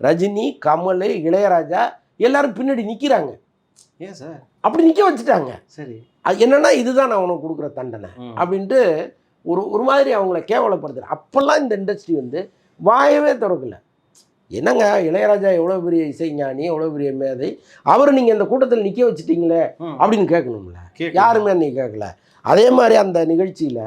ரஜினி கமல் இளையராஜா எல்லாரும் பின்னாடி நிற்கிறாங்க ஏன் சார்? அப்படி நிற்க வச்சுட்டாங்க. சரி. அது என்னன்னா இதுதான் நான் உனக்கு கொடுக்குற தண்டனை. அப்படின்ட்டு ஒரு ஒரு மாதிரி அவங்கள கேவலப்படுத்துறேன் அப்போல்லாம் இந்த இண்டஸ்ட்ரி வந்து வாயவே திறக்கல. என்னங்க இளையராஜா எவ்வளோ பெரிய இசைஞானி எவ்வளோ பெரிய மேதை? அவர் நீங்கள் இந்த கூட்டத்தில் நிற்க வச்சுட்டீங்களே. அப்படின்னு கேட்கணும்ல. கேட்கணும். யாருமே நீ கேட்கல. அதே மாதிரி அந்த நிகழ்ச்சியில்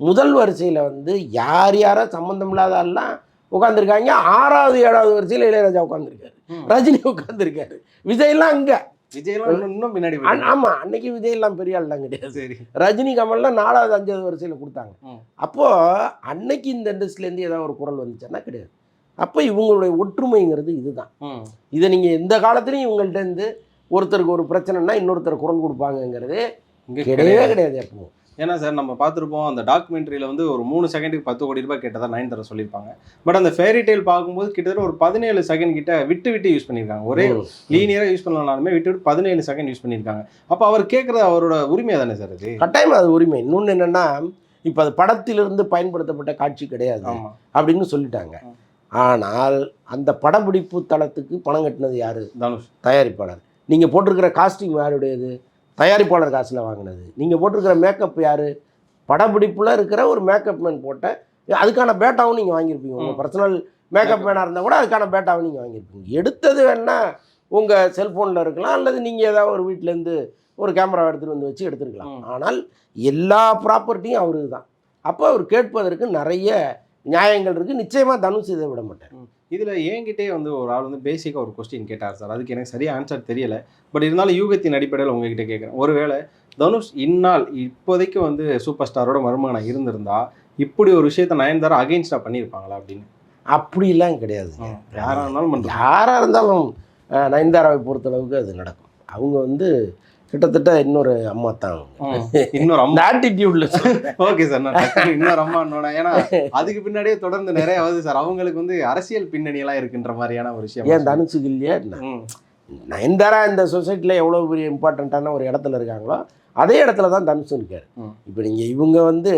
முதல் வரிசையில் வந்து யார் யாரோ சம்மந்தம் இல்லாத எல்லாம் உட்காந்துருக்காங்க ஆறாவது ஏழாவது வரிசையில் இளையராஜா உட்காந்துருக்காரு. ரஜினி உட்காந்துருக்காரு விஜய்லாம் அங்கே. விஜய்லாம் இன்னும் பின்னாடி. ஆமாம் அன்னைக்கு விஜய்லாம் பெரிய ஆள்லாம் கிடையாது. சரி. ரஜினி கமல்லாம் நாலாவது அஞ்சாவது வரிசையில் கொடுத்தாங்க. ம். அப்போது அன்னைக்கு இந்த இண்டஸ்ட்ரியிலேருந்து ஏதாவது ஒரு குரல் வந்துச்சுன்னா கிடையாது. அப்போ இவங்களுடைய ஒற்றுமைங்கிறது இதுதான். இதை நீங்கள் எந்த காலத்துலையும் இவங்கள்ட்ட இருந்து ஒருத்தருக்கு ஒரு பிரச்சனைனா இன்னொருத்தர் குரல் கொடுப்பாங்கங்கிறது கிடையவே கிடையாது. கிடையாது எப்பவும். ஏன்னா சார் நம்ம பார்த்துருப்போம் அந்த டாக்குமெண்ட்ரியில் வந்து ஒரு மூணு செகண்டுக்கு பத்து கோடி ரூபாய் கேட்டதா நைன் தர சொல்லியிருப்பாங்க. பட் அந்த ஃபேரி டெய்ல் பார்க்கும்போது கிட்டத்தட்ட ஒரு பதினேழு செகண்ட் கிட்ட விட்டு விட்டு யூஸ் பண்ணியிருக்காங்க. ஒரே. லீனியராக யூஸ் பண்ணலாலுமே விட்டு விட்டு பதினேழு செகண்ட் யூஸ் பண்ணியிருக்காங்க. அப்போ அவர் கேட்குறது அவரோட உரிமை தானே சார் அது? கட்டாயமா அது உரிமை. இன்னொன்று என்னன்னா இப்போ அது படத்திலிருந்து பயன்படுத்தப்பட்ட காட்சி கிடையாது அப்படின்னு சொல்லிட்டாங்க. ஆனால் அந்த படப்பிடிப்பு தளத்துக்கு பணம் கட்டினது யாரு? தனுஷ். தயாரிப்பாளர். நீங்கள் போட்டிருக்கிற காஸ்டியூம் யாருடையது? தயாரிப்பாளர் காசில் வாங்கினது. நீங்கள் போட்டிருக்கிற மேக்கப் யார்? படப்பிடிப்பில் இருக்கிற ஒரு மேக்கப் மேன் போட்ட அதுக்கான பேட்டாவும் நீங்கள் வாங்கியிருப்பீங்க. உங்கள். பர்சனல் மேக்கப் மேனாக இருந்தால் கூட அதுக்கான பேட்டாவும் நீங்கள் வாங்கியிருப்பீங்க. எடுத்தது வேணா உங்கள் செல்ஃபோனில் இருக்கலாம் அல்லது நீங்கள் ஏதாவது ஒரு வீட்டிலேருந்து ஒரு கேமரா எடுத்துகிட்டு வந்து வச்சு எடுத்துருக்கலாம். ஆனால் எல்லா ப்ராப்பர்ட்டியும் அவருக்கு தான் அப்போ அவர் கேட்பதற்கு நிறைய நியாயங்கள் இருக்குது நிச்சயமாக தனுஷ் இதை விட மாட்டார். இதில் என்கிட்டே வந்து ஒரு ஆள் வந்து பேசிக்காக ஒரு கொஸ்டின் கேட்டார் சார் அதுக்கு எனக்கு சரியாக ஆன்சர் தெரியல. பட் இருந்தாலும் யூகத்தின் அடிப்படையில் உங்ககிட்ட கேட்குறேன் ஒருவேளை தனுஷ் இந்நாள் இப்போதைக்கு வந்து சூப்பர் ஸ்டாரோட மருமகனாக இருந்திருந்தா இப்படி ஒரு விஷயத்த நயன்தாரா அகைன்ஸ்டாக பண்ணியிருப்பாங்களா அப்படின்னு? அப்படிலாம் கிடையாது. யாராக இருந்தாலும் யாராக இருந்தாலும் நயன்தாராவை பொறுத்தளவுக்கு அது நடக்கும். அவங்க வந்து கிட்டத்தட்ட இன்னொரு அம்மா தான். இன்னொரு அம்மா. ஆட்டிடியூட்ல ஓகே சார் நான் இன்னொரு அம்மா ஏன்னா அதுக்கு பின்னாடியே தொடர்ந்து நிறைய வருது சார். அவங்களுக்கு வந்து அரசியல் பின்னணி எல்லாம் இருக்குன்ற மாதிரியான ஒரு விஷயம். ஏன் தனுஷுக்கு இல்லையா நயன்தாரா இந்த சொசைட்டியில் எவ்வளோ பெரிய இம்பார்ட்டண்ட்டான ஒரு இடத்துல இருக்காங்களோ அதே இடத்துல தான் தனுஷ் இருக்கார். இப்போ நீங்கள் இவங்க வந்து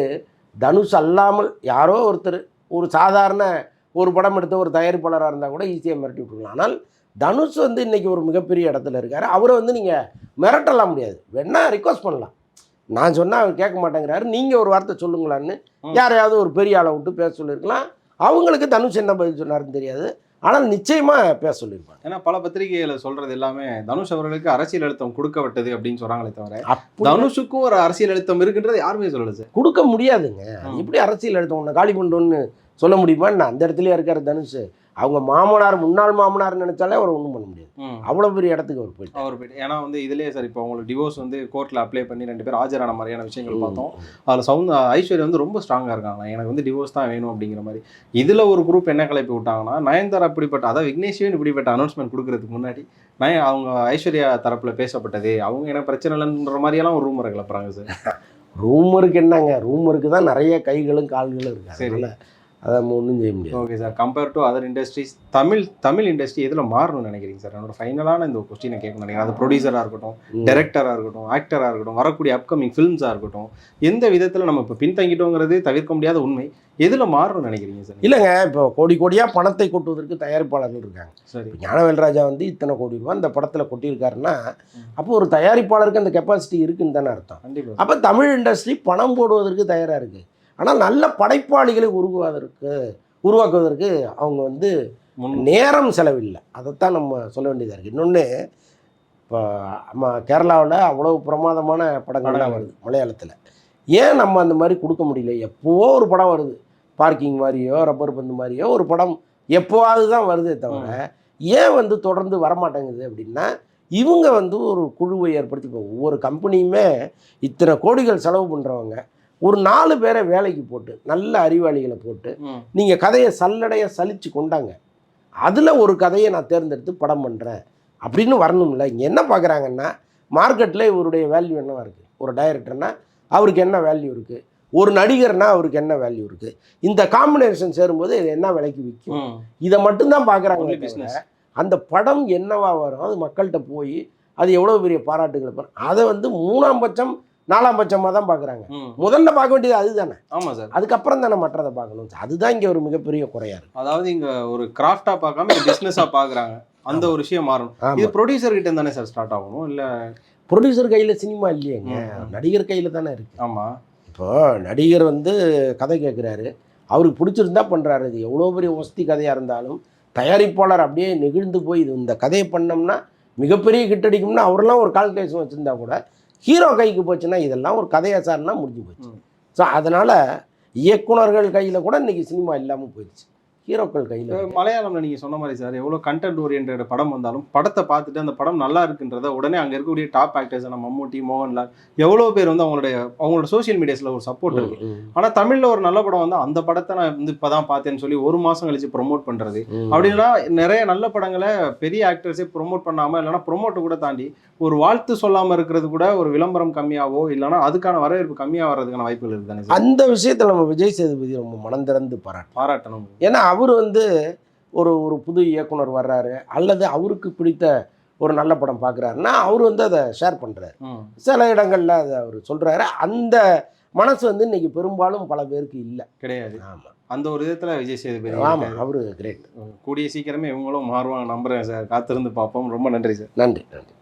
தனுஷ் அல்லாமல் யாரோ ஒருத்தர் ஒரு சாதாரண ஒரு படம் எடுத்த ஒரு தயாரிப்பாளராக இருந்தால் கூட ஈஸியாக மிரட்டி விட்டுருக்கலாம். ஆனால் தனுஷ் வந்து இன்னைக்கு ஒரு மிகப்பெரிய இடத்துல இருக்கார். அவரை வந்து நீங்கள் மிரட்டலாம் முடியாது. வேணா ரிக்வஸ்ட் பண்ணலாம். நான் சொன்னால் அவர் கேட்க மாட்டேங்கிறாரு. நீங்கள் ஒரு வார்த்தை சொல்லுங்களான்னு. யாரையாவது ஒரு பெரிய ஆளை விட்டு பேச சொல்லியிருக்கலாம். அவங்களுக்கு தனுஷ் என்ன பதில் சொன்னாருன்னு தெரியாது. ஆனால் நிச்சயமாக பேச சொல்லியிருப்பாங்க. ஏன்னா பல பத்திரிகைகளை சொல்றது எல்லாமே தனுஷ் அவர்களுக்கு அரசியல் அழுத்தம் கொடுக்கப்பட்டது அப்படின்னு சொல்றாங்களே தவிர தனுஷுக்கும் ஒரு அரசியல் அழுத்தம் இருக்குன்றது யாருமே சொல்லல சார். கொடுக்க முடியாதுங்க. எப்படி அரசியல் எடுத்த உன்னை காலி பண்ணுறோன்னு சொல்ல முடியுமா நான் அந்த இடத்துலயே இருக்காரு தனுஷ். அவங்க மாமனார் முன்னாள் மாமனார் நினைச்சாலே அவர் ஒன்றும் பண்ண முடியாது. அவ்வளோ பெரிய இடத்துக்கு அவர் போயிட்டு அவர் போயிட்டு ஏன்னா வந்து இதுலயே சார் இப்போ உங்களுக்கு டிவோர்ஸ் வந்து கோர்ட்ல அப்ளை பண்ணி ரெண்டு பேரும் ஆஜரான மாதிரியான விஷயங்கள் பார்த்தோம். அதில் சவுண்ட் ஐஸ்வர்யா வந்து ரொம்ப ஸ்ட்ராங்காக இருக்காங்க. எனக்கு வந்து டிவோர்ஸ் தான் வேணும் அப்படிங்கிற மாதிரி. இதில் ஒரு குரூப் என்ன கிளப்பி விட்டாங்கன்னா நயன்தாரா இப்படிப்பட்ட அதாவது விக்னேஷ்வன் இப்படிப்பட்ட அனௌன்ஸ்மெண்ட் கொடுக்கறதுக்கு முன்னாடி நய அவங்க ஐஸ்வர்யா தரப்பில் பேசப்பட்டது அவங்க எனக்கு பிரச்சனை இல்லைன்ற மாதிரியெல்லாம் ஒரு ரூமரை கிளப்புறாங்க சார். ரூமருக்கு என்னங்க? ரூமருக்கு தான் நிறைய கைகளும் கால்களும் இருக்கு. சரி. அதனால அதை ஒன்றும் செய்ய முடியாது. Okay sir compare to other industries Tamil Tamil industry எதில் மாறணும்னு நினைக்கிறீங்க சார் என்னோட ஃபைனலான இந்த கொஸ்டினை கேட்கணும் நினைக்கிறேன். அது ப்ரொடியூசராக இருக்கட்டும். டைரக்டராக இருக்கட்டும் ஆக்டராக இருக்கட்டும் வரக்கூடிய அப்கமிங் ஃபிலிம்ஸாக இருக்கட்டும் எந்த விதத்தில் நம்ம இப்போ பின்தங்கிட்டோங்கிறது தவிர்க்க முடியாத உண்மை. எதில் மாறணும்னு நினைக்கிறீங்க சார் இல்லைங்க இப்போ கோடி கோடியாக பணத்தை கொட்டுவதற்கு தயாரிப்பாளர்கள் இருக்காங்க. சரி. ஞானவேல்ராஜா வந்து இத்தனை கோடி ரூபா இந்த படத்தில் கொட்டியிருக்காருன்னா அப்போ ஒரு தயாரிப்பாளருக்கு அந்த கெப்பாசிட்டி இருக்குன்னு தானே அர்த்தம். கண்டிப்பாக அப்போ தமிழ் இண்டஸ்ட்ரி பணம் போடுவதற்கு தயாராக இருக்குது ஆனால் நல்ல படைப்பாளிகளை உருவாவதற்கு உருவாக்குவதற்கு அவங்க வந்து நேரம் செலவில்லை. அதைத்தான் நம்ம சொல்ல வேண்டியதாக இருக்குது இன்னொன்று இப்போ நம்ம கேரளாவில் அவ்வளோ பிரமாதமான படங்கள்லாம் படங்கள். வருது மலையாளத்தில். ஏன் நம்ம அந்த மாதிரி கொடுக்க முடியல? எப்போவோ ஒரு படம் வருது. பார்க்கிங் மாதிரியோ ரப்பர் பந்து மாதிரியோ ஒரு படம் எப்போவாவது தான் வருதே தவிர ஏன் வந்து தொடர்ந்து வரமாட்டேங்குது அப்படின்னா இவங்க வந்து ஒரு குழுவை ஏற்படுத்தி ஒவ்வொரு கம்பெனியுமே இத்தனை கோடிகள் செலவு பண்ணுறவங்க ஒரு நாலு பேரை வேலைக்கு போட்டு நல்ல அறிவாளிகளை போட்டு. நீங்கள் கதையை சல்லடைய சலிச்சு கொண்டாங்க. அதில் ஒரு கதையை நான் தேர்ந்தெடுத்து படம் பண்ணுறேன் அப்படின்னு வரணும்ல. இங்கே என்ன பார்க்குறாங்கன்னா மார்க்கெட்டில் இவருடைய வேல்யூ என்னவா இருக்குது ஒரு டைரக்டர்னா அவருக்கு என்ன வேல்யூ இருக்குது ஒரு நடிகர்னா அவருக்கு என்ன வேல்யூ இருக்குது இந்த காம்பினேஷன் சேரும்போது இது என்ன விலைக்கு விற்கும். இதை மட்டும்தான் பார்க்குறாங்க. அந்த படம் என்னவா வரும்? அது மக்கள்கிட்ட போய் அது எவ்வளோ பெரிய பாராட்டுகளை அதை வந்து மூணாம் பட்சம் நாலாம் பட்சமாக தான் பார்க்குறாங்க. முதல்ல பார்க்க வேண்டியது அதுதானே? ஆமா சார். அதுக்கப்புறம் தானே மற்றதை பார்க்கணும்? அதுதான் இங்கே ஒரு மிகப்பெரிய குறையா இருக்கு. அதாவது இங்க ஒரு கிராஃப்டா பார்க்காம பிசினஸா பாக்குறாங்க அந்த ஒரு விஷயம் மாறணும். இது ஆமாம் ப்ரொடியூசர் கிட்ட தானே சார் ஸ்டார்ட் ஆகணும்? இல்ல ப்ரொடியூசர் கையில் சினிமா இல்லையேங்க. நடிகர் கையில் தானே இருக்கு. ஆமா. இப்போ நடிகர் வந்து கதை கேட்குறாரு அவருக்கு பிடிச்சிருந்தா பண்ணுறாரு இது எவ்வளோ பெரிய ஒஸ்தி கதையாக இருந்தாலும் தயாரிப்பாளர் அப்படியே நெகிழ்ந்து போய் இது இந்த கதையை பண்ணோம்னா மிகப்பெரிய ஹிட் அடிக்கும்னா அவரெல்லாம் ஒரு கால்குலேஷன் வச்சுருந்தா கூட ஹீரோ கைக்கு போச்சுன்னா இதெல்லாம் ஒரு கதையா சார்னா முடிஞ்சு போச்சு. ஸோ அதனால் இயக்குனர்கள் கையில் கூட இன்னைக்கு சினிமா இல்லாமல் போயிடுச்சு ஹீரோக்கள் கையில் இப்ப மலையாளம்ல நீங்க சொன்ன மாதிரி சார் எவ்வளவு கண்டென்ட் ஓரியன்ட் படம் வந்தாலும் படத்தை பார்த்துட்டு அந்த படம் நல்லா இருக்குன்றத உடனே அங்க இருக்கக்கூடிய டாப் ஆக்டர்ஸ் நம்ம மம்முட்டி மோகன்லால் எவ்வளவு பேர் வந்து அவங்களுடைய அவங்களோட சோஷியல் மீடியாஸ்ல ஒரு சப்போர்ட் இருக்கு. ஆனா தமிழ்ல ஒரு நல்ல படம் வந்து அந்த படத்தை நான் வந்து இப்பதான் பார்த்தேன்னு சொல்லி ஒரு மாசம் கழிச்சு ப்ரோமோட் பண்றது. அப்படின்னா நிறைய நல்ல படங்களை பெரிய ஆக்டர்ஸே ப்ரோமோட் பண்ணாம இல்லைன்னா ப்ரோமோட்டை கூட தாண்டி ஒரு வாழ்த்து சொல்லாம இருக்கிறது கூட ஒரு விளம்பரம் கம்மியாவோ இல்லைன்னா அதுக்கான வரவேற்பு கம்மியா வர்றதுக்கான வாய்ப்புகள் இருக்கு தானே சார்? அந்த விஷயத்தில் நம்ம விஜய் சேதுபதி ரொம்ப மனம் திறந்து பாராட்டு பாராட்டணும். ஏன்னா அவர் வந்து ஒரு ஒரு புது இயக்குனர் வர்றாரு அல்லது அவருக்கு பிடித்த ஒரு நல்ல படம் பார்க்குறாருன்னா அவர் வந்து அதை ஷேர் பண்ணுறாரு. சில இடங்களில் அதை அவர் சொல்கிறாரு அந்த மனசு வந்து இன்னைக்கு பெரும்பாலும் பல பேருக்கு இல்லை. கிடையாது. ஆமாம் அந்த ஒரு விதத்துல விஜய் சேதுபதி ஆமாம் அவரு கிரேட் கூடிய சீக்கிரமே இவங்களும் மாறுவாங்க. நம்புறேன் சார். காத்திருந்து பார்ப்போம். ரொம்ப நன்றி சார். நன்றி நன்றி.